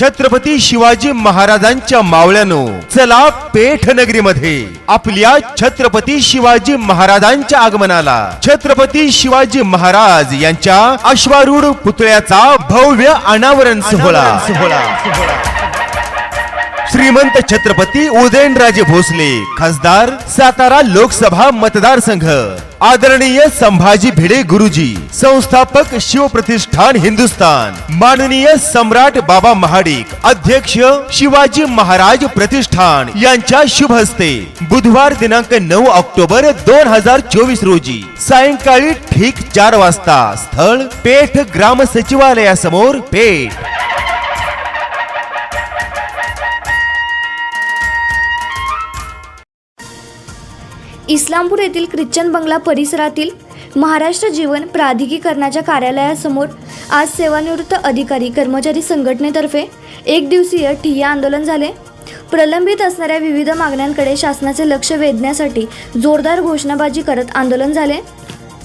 छत्रपती शिवाजी महाराजांच्या मावळ्यानो चला पेठ नगरीमध्ये आपल्या छत्रपती शिवाजी महाराजांच्या आगमनाला छत्रपती शिवाजी महाराज यांच्या अश्वारूढ पुतळ्याचा भव्य अनावरण सोहळा. सोहळा. श्रीमंत छत्रपती उदयनराजे भोसले खासदार सातारा लोकसभा मतदारसंघ आदरणीय संभाजी भिडे गुरुजी संस्थापक शिवप्रतिष्ठान हिंदुस्तान माननीय सम्राट बाबा महाडिक अध्यक्ष शिवाजी महाराज प्रतिष्ठान यांच्या शुभ हस्ते बुधवार दिनांक नऊ ऑक्टोबर दोन हजार चोवीस रोजी सायंकाळी ठीक चार वाजता स्थळ पेठ ग्राम सचिवालयासमोर पेठ. इस्लामपूर येथील ख्रिश्चन बंगला परिसरातील महाराष्ट्र जीवन प्राधिकरणाच्या कार्यालयासमोर आज सेवानिवृत्त अधिकारी कर्मचारी संघटनेतर्फे एक दिवसीय ठिय्या आंदोलन झाले. प्रलंबित असणाऱ्या विविध मागण्यांकडे शासनाचे लक्ष वेधण्यासाठी जोरदार घोषणाबाजी करत आंदोलन झाले.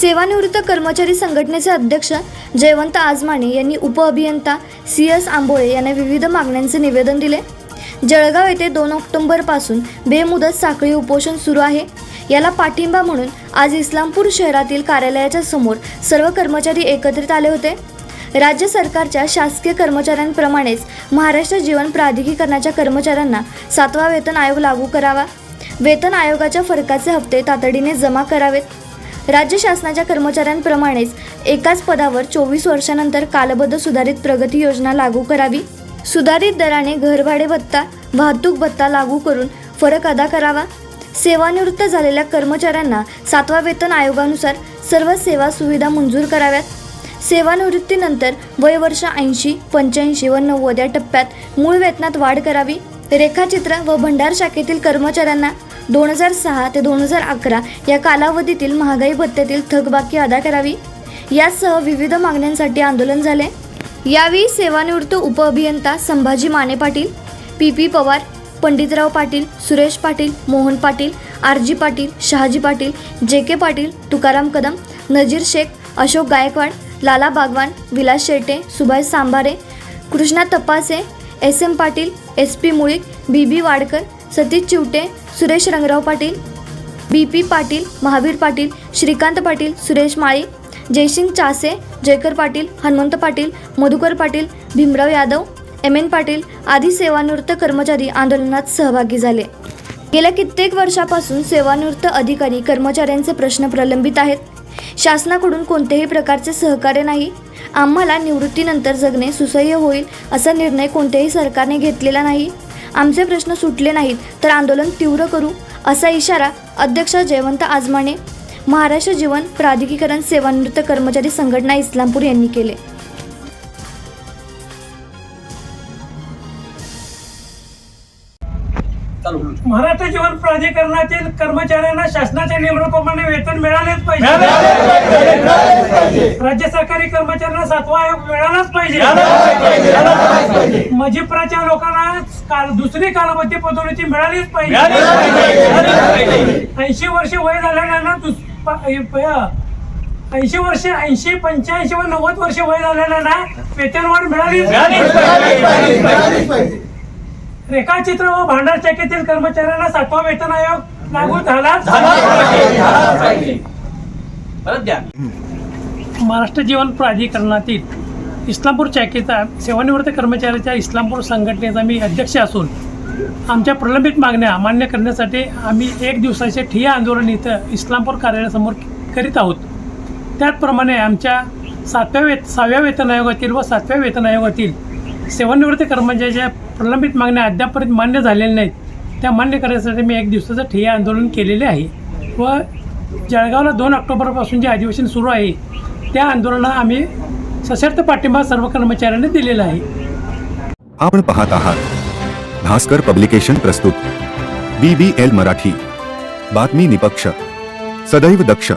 सेवानिवृत्त कर्मचारी संघटनेचे अध्यक्ष जयवंत आजमाने यांनी उपअभियंता सी एस आंबोळे यांना विविध मागण्यांचे निवेदन दिले. जळगाव येथे दोन ऑक्टोंबरपासून बेमुदत साखळी उपोषण सुरू आहे. याला पाठिंबा म्हणून आज इस्लामपूर शहरातील कार्यालयाच्या समोर सर्व कर्मचारी एकत्रित आले होते. राज्य सरकारच्या शासकीय कर्मचाऱ्यांप्रमाणेच महाराष्ट्र जीवन प्राधिकरणाच्या कर्मचाऱ्यांना सातवा वेतन आयोग लागू करावा. वेतन आयोगाच्या फरकाचे हप्ते तातडीने जमा करावेत राज्य शासनाच्या कर्मचाऱ्यांप्रमाणेच एकाच पदावर चोवीस वर्षानंतर कालबद्ध सुधारित प्रगती योजना लागू करावी. सुधारित दराने घरभाडे भत्ता वाहतूक भत्ता लागू करून फरक अदा करावा. सेवानिवृत्त झालेल्या कर्मचाऱ्यांना सातवा वेतन आयोगानुसार सर्व सेवा सुविधा मंजूर कराव्यात. सेवानिवृत्तीनंतर वय वर्ष ऐंशी पंच्याऐंशी व नव्वद या टप्प्यात मूळ वेतनात वाढ करावी. रेखाचित्र व भंडार शाखेतील कर्मचाऱ्यांना दोन हजार सहा ते दोन हजार अकरा या कालावधीतील महागाई भत्त्यातील थकबाकी अदा करावी. यासह विविध मागण्यांसाठी आंदोलन झाले. यावेळी सेवानिवृत्त उपअभियंता Sambhaji Mane Patil P P Pawar Panditrao Patil Suresh Patil Mohan Patil R G Patil Shahaji Patil J K Patil Tukaram Kadam Nazir Shaikh Ashok Gaikwad Lala Bagwan Vilas Shete Subhash Sambhare Krishna Tapase S M Patil S P Mulik B B Wadkar Satish Chivate Suresh Rangrao Patil B P Patil Mahavir Patil Shrikant Patil Suresh Mali Jaysing Chase Jaykar Patil Hanumant Patil Madhukar Patil Bhimrao Yadav M N Patil आधी सेवानिवृत्त कर्मचारी आंदोलनात सहभागी झाले. गेल्या कित्येक वर्षापासून सेवानिवृत्त अधिकारी कर्मचाऱ्यांचे प्रश्न प्रलंबित आहेत. शासनाकडून कोणत्याही प्रकारचे सहकार्य नाही. आम्हाला निवृत्तीनंतर जगणे सुसह्य होईल असा निर्णय कोणत्याही सरकारने घेतलेला नाही. आमचे प्रश्न सुटले नाहीत तर आंदोलन तीव्र करू असा इशारा अध्यक्ष जयवंत आजमाने. महाराष्ट्र जीवन प्राधिकरण सेवानिवृत्त कर्मचारी संघटना इस्लामपूर यांनी केले. महाराष्ट्र जीवन प्राधिकरणातील कर्मचाऱ्यांना शासनाच्या नियमाप्रमाणे वेतन मिळालेच पाहिजे. राज्य सरकारी कर्मचाऱ्यांना सातवा आयोग मिळालाच पाहिजे. मजिप्राच्या लोकांना काल दुसरी कालावधी पदोन्नती मिळालीच पाहिजे. ऐंशी वर्ष वय झालेल्यांना ऐंशी वर्ष ऐंशी पंच्याऐंशी व नव्वद वर्ष वय झालेल्यांना वेतनवाढ मिळालीच रेखाचित्र व भांडार शाखेतील कर्मचाऱ्यांना सातवा वेतन आयोग लागू झालाच महाराष्ट्र जीवन प्राधिकरणातील इस्लामपूर शाखेचा सेवानिवृत्त कर्मचाऱ्याच्या इस्लामपूर संघटनेचा मी अध्यक्ष असून आमच्या प्रलंबित मागण्या मान्य करण्यासाठी आम्ही एक दिवसाचे ठिय्या आंदोलन इथं इस्लामपूर कार्यालयासमोर करीत आहोत. त्याचप्रमाणे आमच्या सातव्या वेत सहाव्या वेतन आयोगातील व सातव्या वेतन आयोगातील सेवानिवृत्त कर्मचाऱ्याच्या प्रलंबित मागण्या अद्यापपर्यंत मान्य झालेल्या नाहीत. त्या मान्य करण्यासाठी मी एक दिवसाचं ठिय्या आंदोलन केलेले आहे व जळगावला दोन ऑक्टोबरपासून जे अधिवेशन सुरू आहे त्या आंदोलनाला आम्ही सशर्त पाठिंबा सर्व कर्मचाऱ्यांनी दिलेला आहे. आपण पाहत आहात. भास्कर पब्लिकेशन प्रस्तुत. B B L Marathi. बातमी निपक्ष. सदैव दक्ष.